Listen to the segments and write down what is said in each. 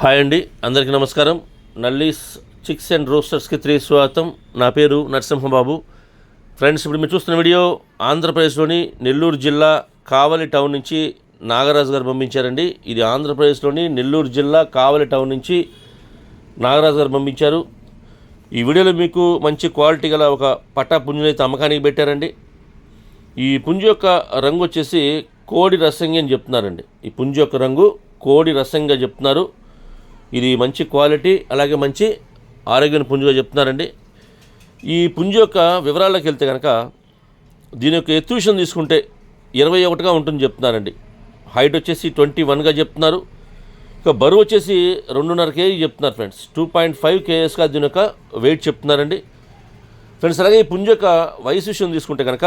Hi అండి అందరికీ నమస్కారం. నల్లీస్ చిక్స్ అండ్ రోస్టర్స్కి త్రీ స్వాగతం. నా పేరు నరసింహబాబు. ఫ్రెండ్స్ ఇప్పుడు మీరు చూస్తున్న వీడియో ఆంధ్రప్రదేశ్లోని నెల్లూరు జిల్లా కావలి టౌన్ నుంచి నాగరాజు గారు పంపించారండి. ఇది ఆంధ్రప్రదేశ్లోని నెల్లూరు జిల్లా కావలి టౌన్ నుంచి నాగరాజు గారు పంపించారు. ఈ వీడియోలో మీకు మంచి క్వాలిటీ గల ఒక పట్టా పుంజుని అయితే అమ్మకానికి పెట్టారండి. ఈ పుంజు యొక్క రంగు వచ్చేసి కోడి రసంగి అని చెప్తున్నారండి. ఈ పుంజు యొక్క రంగు కోడి రసంగా చెప్తున్నారు. ఇది మంచి క్వాలిటీ అలాగే మంచి ఆరోగ్యం పుంజుగా చెప్తున్నారండి. ఈ పుంజు యొక్క వివరాల్లోకి వెళ్తే కనుక దీని యొక్క ఎత్తు విషయం తీసుకుంటే ఇరవై ఒకటిగా ఉంటుంది చెప్తున్నారండి. హైట్ వచ్చేసి ట్వంటీ వన్గా చెప్తున్నారు. ఇక బరువు వచ్చేసి రెండున్నర కేజీ చెప్తున్నారు ఫ్రెండ్స్. టూ పాయింట్ ఫైవ్ కేఎస్గా దీని యొక్క వెయిట్ చెప్తున్నారండి. ఫ్రెండ్స్ అలాగే ఈ పుంజు యొక్క వయసు విషయం తీసుకుంటే కనుక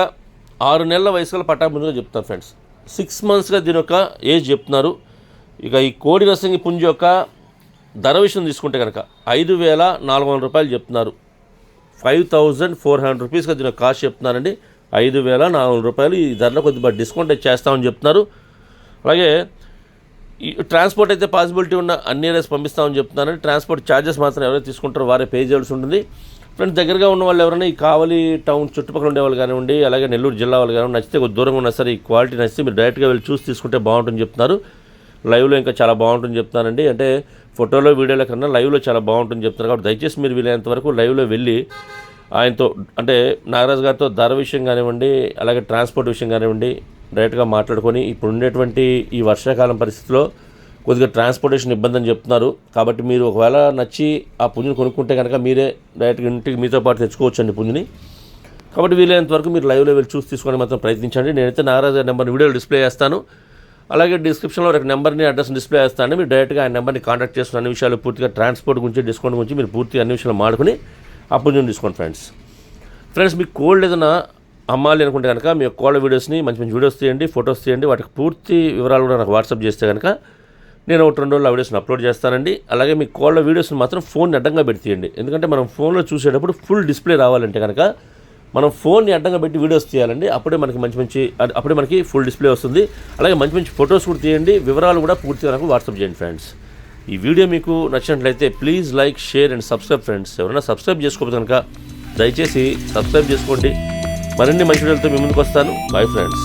ఆరు నెలల వయసు గల పట్టా చెప్తున్నారు ఫ్రెండ్స్. సిక్స్ మంత్స్గా దీని యొక్క ఏజ్ చెప్తున్నారు. ఇక ఈ కోడి రసంగి పుంజు యొక్క ధర విషయం తీసుకుంటే కనుక ఐదు వేల నాలుగు వందల రూపాయలు చెప్తున్నారు. ఫైవ్ థౌజండ్ ఫోర్ హండ్రెడ్ రూపీస్గా దీని కాస్ట్ చెప్తున్నారండి. ఐదు వేల నాలుగు వందల రూపాయలు ఈ ధరలో కొద్దిగా డిస్కౌంట్ అయితే చేస్తామని చెప్తున్నారు. అలాగే ఈ ట్రాన్స్పోర్ట్ అయితే పాసిబిలిటీ ఉన్న అన్ని ఏరియాస్ పంపిస్తామని చెప్తున్నారని ట్రాన్స్పోర్ట్ ఛార్జెస్ మాత్రం ఎవరైతే తీసుకుంటారో వారే పే చేయాల్సి ఉంటుంది. ఫ్రెండ్స్ దగ్గరగా ఉన్న వాళ్ళు ఎవరైనా ఈ కావలి టౌన్ చుట్టుపక్కల ఉండే వాళ్ళు కానివ్వండి అలాగే నెల్లూరు జిల్లా వాళ్ళు కానివ్వండి నచ్చితే కొద్ది దూరంగా ఉన్నా సరే ఈ క్వాలిటీ నచ్చితే మీరు డైరెక్ట్గా వెళ్ళి చూసి తీసుకుంటే బాగుంటుంది చెప్తున్నారు. లైవ్లో ఇంకా చాలా బాగుంటుంది చెప్తానండి అంటే ఫోటోలో వీడియోలో కన్నా లైవ్లో చాలా బాగుంటుంది చెప్తారు కాబట్టి దయచేసి మీరు వీలైనంత వరకు లైవ్లో వెళ్ళి ఆయనతో అంటే నాగరాజు గారితో ధర విషయం కానివ్వండి అలాగే ట్రాన్స్పోర్ట్ విషయం కానివ్వండి డైరెక్ట్గా మాట్లాడుకొని ఇప్పుడు ఉండేటువంటి ఈ వర్షాకాలం పరిస్థితిలో కొద్దిగా ట్రాన్స్పోర్టేషన్ ఇబ్బంది అని చెప్తున్నారు. కాబట్టి మీరు ఒకవేళ నచ్చి ఆ పుంజుని కొనుక్కుంటే కనుక మీరే డైరెక్ట్గా ఇంటికి మీతో పాటు తెచ్చుకోవచ్చండి పుంజుని. కాబట్టి వీలైనంత వరకు మీరు లైవ్లో వెళ్ళి చూసి తీసుకోవడానికి మాత్రం ప్రయత్నించండి. నేనైతే నాగరాజు గారి నెంబర్ వీడియోలో డిస్ప్లే చేస్తాను. అలాగే డిస్క్రిప్షన్లో ఒక నెంబర్ని అడ్రస్ డిస్ప్లే చేస్తాను మీరు డైరెక్ట్గా ఆ నెంబర్ని కాంటాక్ట్ చేసిన అన్ని విషయాలు పూర్తిగా ట్రాన్స్పోర్ట్ గురించి డిస్కౌంట్ గురించి మీరు పూర్తిగా అన్ని విషయాలు మాడుకుని అప్పుడు నేను తీసుకోండి ఫ్రెండ్స్ ఫ్రెండ్స్ మీకు కోల్డ్ ఏదైనా అమ్మాలి అనుకుంటే కనుక మీ కోళ్ళ వీడియోస్ని మంచి మంచి వీడియోస్ తీయండి ఫొటోస్ తీయండి వాటికి పూర్తి వివరాలు కూడా నాకు వాట్సాప్ చేస్తే కనుక నేను ఒకటి రెండు రోజులు ఆ వీడియోస్ని అప్లోడ్ చేస్తానండి. అలాగే మీ కోళ్ళ వీడియోస్ని మాత్రం ఫోన్ అడ్డంగా పెడితేయండి ఎందుకంటే మనం ఫోన్లో చూసేటప్పుడు ఫుల్ డిస్ప్లే రావాలంటే కనుక మనం ఫోన్ని అడ్డంగా పెట్టి వీడియోస్ తీయాలండి. అప్పుడే మనకి మంచి మంచి అప్పుడే మనకి ఫుల్ డిస్ప్లే వస్తుంది. అలాగే మంచి మంచి ఫొటోస్ కూడా తీయండి. వివరాలు కూడా పూర్తిగా నాకు వాట్సాప్ చేయండి ఫ్రెండ్స్. ఈ వీడియో మీకు నచ్చినట్లయితే please like share and subscribe friends. ఎవరైనా సబ్స్క్రైబ్ చేసుకోకపోతే కనుక దయచేసి సబ్స్క్రైబ్ చేసుకోండి. మరిన్ని మంచి వీడియోలతో మీ ముందుకు వస్తాను. Bye friends.